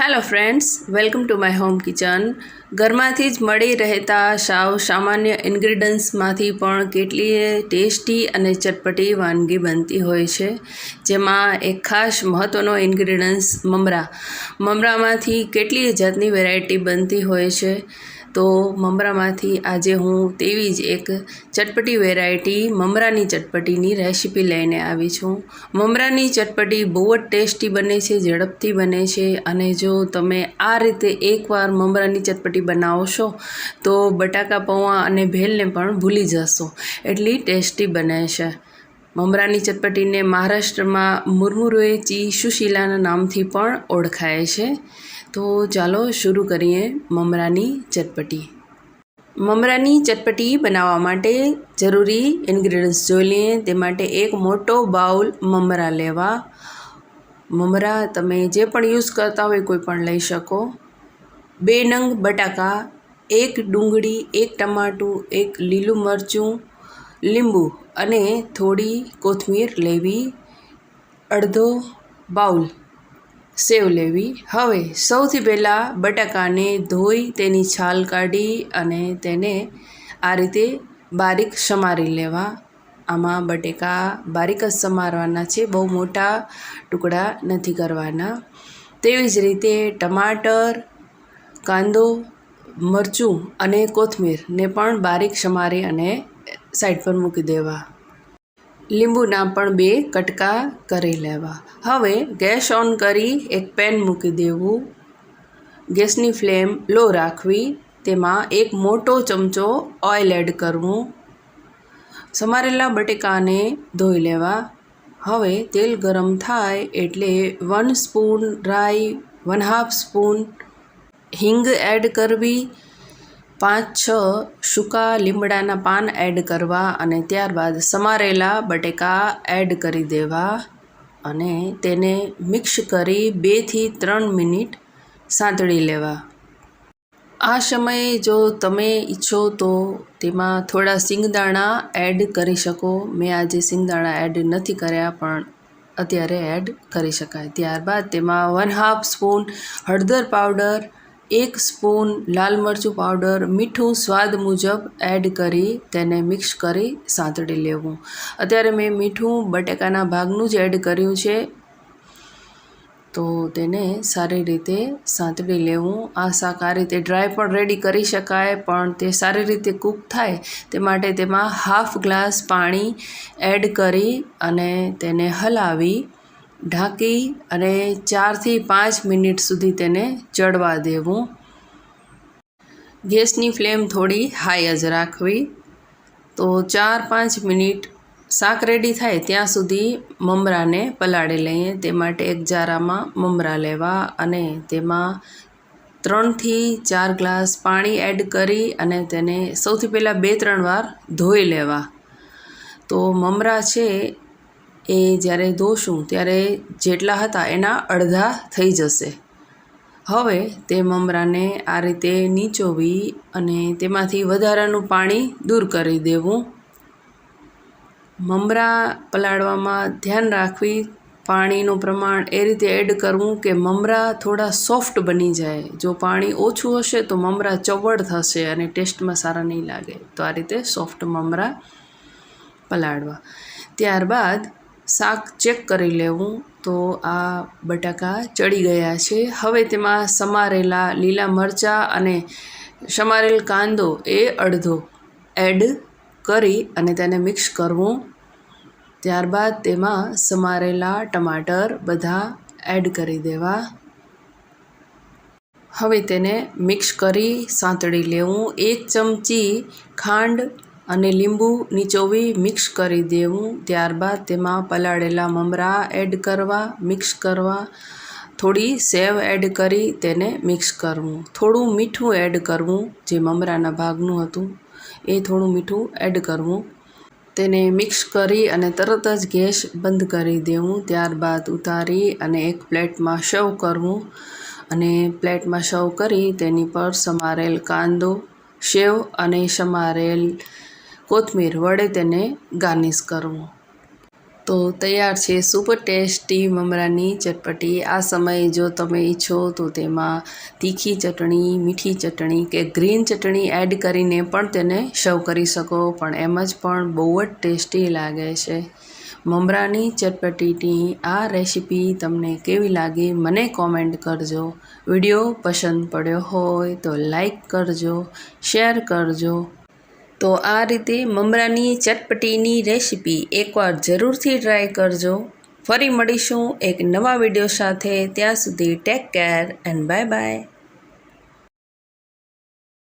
Hello friends welcome to my home kitchen ઘરમાંથી જ મળી રહેતા સાવ સામાન્ય ઇન્ગ્રીડન્ટ્સમાંથી પણ કેટલીય ટેસ્ટી અને ચટપટી વાનગી બનતી હોય છે, જેમાં એક ખાસ મહત્ત્વનો ઇન્ગ્રીડન્ટ્સ મમરા. મમરામાંથી કેટલીય જાતની વેરાયટી બનતી હોય છે. તો મમરામાંથી આજે હું તેવી જ એક ચટપટી વેરાયટી મમરાની ચટપટીની રેસીપી લઈને આવી છું. મમરાની ચટપટી બહુ જ ટેસ્ટી બને છે, ઝડપથી બને છે અને જો તમે આ રીતે એકવાર મમરાની ચટપટી બનાવશો તો બટાકા પૌવા અને ભેલને પણ ભૂલી જશો. એટલી ટેસ્ટી બને છે. મમરાની ચટપટીને મહારાષ્ટ્રમાં મુરમુરોએ ચી સુશીલાના નામથી પણ ઓળખાય છે. તો ચાલો શરૂ કરીએ મમરાની ચટપટી. મમરાની ચટપટી બનાવવા માટે જરૂરી ઇન્ગ્રીડિયન્ટ્સ જોઈ લઈએ. તે માટે એક મોટો બાઉલ મમરા લેવા. મમરા તમે જે પણ યુઝ કરતા હોય કોઈ પણ લઈ શકો. બે નંગ બટાકા, એક ડુંગળી, એક ટમાટું, એક લીલું મરચું, લીંબુ અને થોડી કોથમીર લેવી. અડધો બાઉલ સેવ લેવી. હવે સૌથી પહેલાં બટાકાને ધોઈ તેની છાલ કાઢી અને તેને આ રીતે બારીક સમારી લેવા. આમાં બટેકા બારીક જ સમારવાના છે, બહુ મોટા ટુકડા નથી કરવાના. તેવી જ રીતે ટમાટર, કાંદો, મરચું અને કોથમીરને પણ બારીક સમારી અને સાઈડ પર મૂકી દેવા. લીંબુના પણ બે કટકા કરી લેવા. હવે ગેસ ઓન કરી એક પેન મૂકી દેવું. ગેસની ફ્લેમ લો રાખવી. તેમાં એક મોટો ચમચો ઓઇલ એડ કરવું. સમારેલા બટેકાને ધોઈ લેવા. હવે તેલ ગરમ થાય એટલે વન સ્પૂન રાઈ, વન હાફ સ્પૂન હિંગ એડ કરવી. પાંચ, છ સૂકા લીમડાના પાન એડ કરવા અને ત્યારબાદ સમારેલા બટેકા એડ કરી દેવા અને તેને મિક્સ કરી બેથી ત્રણ મિનિટ સાંતળી લેવા. આ સમયે જો તમે ઈચ્છો તો તેમાં થોડા સિંગદાણા એડ કરી શકો. મેં આજે સિંગદાણા એડ નથી કર્યા, પણ અત્યારે એડ કરી શકાય. ત્યારબાદ તેમાં વન હાફ સ્પૂન હળદર પાવડર એક સ્પૂન લાલ મરચું પાવડર, મીઠું સ્વાદ મુજબ એડ કરી તેને મિક્સ કરી સાંતળી લેવું. અત્યારે મેં મીઠું બટેકાના ભાગનું જ એડ કર્યું છે. તો તેને સારી રીતે સાંતળી લેવું. આ શાક આ રીતે ડ્રાય પણ રેડી કરી શકાય, પણ તે સારી રીતે કૂક થાય તે માટે તેમાં હાફ ગ્લાસ પાણી એડ કરી અને તેને હલાવી ઢાંકી અને ચારથી પાંચ મિનિટ સુધી તેને ચડવા દેવું. ગેસની ફ્લેમ થોડી હાઈ જ રાખવી. તો ચાર પાંચ મિનિટ શાક રેડી થાય ત્યાં સુધી મમરાને પલાળી લઈએ. તે માટે એક જારામાં મમરા લેવા અને તેમાં ત્રણથી ચાર ગ્લાસ પાણી એડ કરી અને તેને સૌથી પહેલાં બે ત્રણ વાર ધોઈ લેવા. તો મમરા છે એ જ્યારે ધોશું, ત્યારે જેટલા હતા એના અડધા થઈ જશે. હવે તે મમરાને આ રીતે નીચોવી અને તેમાંથી વધારાનું પાણી દૂર કરી દેવું. મમરા પલાળવામાં ધ્યાન રાખવી, પાણીનું પ્રમાણ એ રીતે એડ કરવું કે મમરા થોડા સોફ્ટ બની જાય. જો પાણી ઓછું હશે તો મમરા ચવડ થશે અને ટેસ્ટમાં સારા નહીં લાગે. તો આ રીતે સોફ્ટ મમરા પલાળવા. ત્યારબાદ શાક ચેક કરી લેવું તો આ બટાકા ચડી ગયા છે. હવે તેમાં સમારેલા લીલા મરચાં અને સમારેલ કાંદો એ અડધો એડ કરી અને તેને મિક્સ કરવું. ત્યારબાદ તેમાં સમારેલા ટમાટર બધા એડ કરી દેવા. હવે તેને મિક્સ કરી સાંતળી લેવું. એક ચમચી ખાંડ અને લીંબુ નીચોવી મિક્સ કરી દેવું. ત્યારબાદ તેમાં પલાળેલા મમરા એડ કરવા, મિક્સ કરવા, થોડી સેવ એડ કરી તેને મિક્સ કરવું. થોડું મીઠું એડ કરવું, જે મમરાના ભાગનું હતું, એ થોડું મીઠું એડ કરવું. તેને મિક્સ કરી અને તરત જ ગેસ બંધ કરી દેવું. ત્યારબાદ ઉતારી અને એક પ્લેટમાં સર્વ કરવું અને પ્લેટમાં સર્વ કરી તેની પર સમારેલ કાંદો, સેવ અને સમારેલ કોથમીર વડે તેને ગાર્નિશ કરવું. તો તૈયાર છે સુપર ટેસ્ટી મમરાની ચટપટી. આ સમયે જો તમે ઈચ્છો તો તેમાં તીખી ચટણી, મીઠી ચટણી કે ગ્રીન ચટણી એડ કરીને પણ તેને સર્વ કરી શકો, પણ એમ જ પણ બહુ જ ટેસ્ટી લાગે છે. મમરાની ચટપટીની આ રેસીપી તમને કેવી લાગી મને કોમેન્ટ કરજો. વીડિયો પસંદ પડ્યો હોય તો લાઈક કરજો, શેર કરજો તો આ રીતે મમરાની ચટપટીની રેસીપી એકવાર જરૂરથી ટ્રાય કરજો. ફરી મળીશું એક નવા વીડિયો સાથે. ત્યાં સુધી take care and bye bye.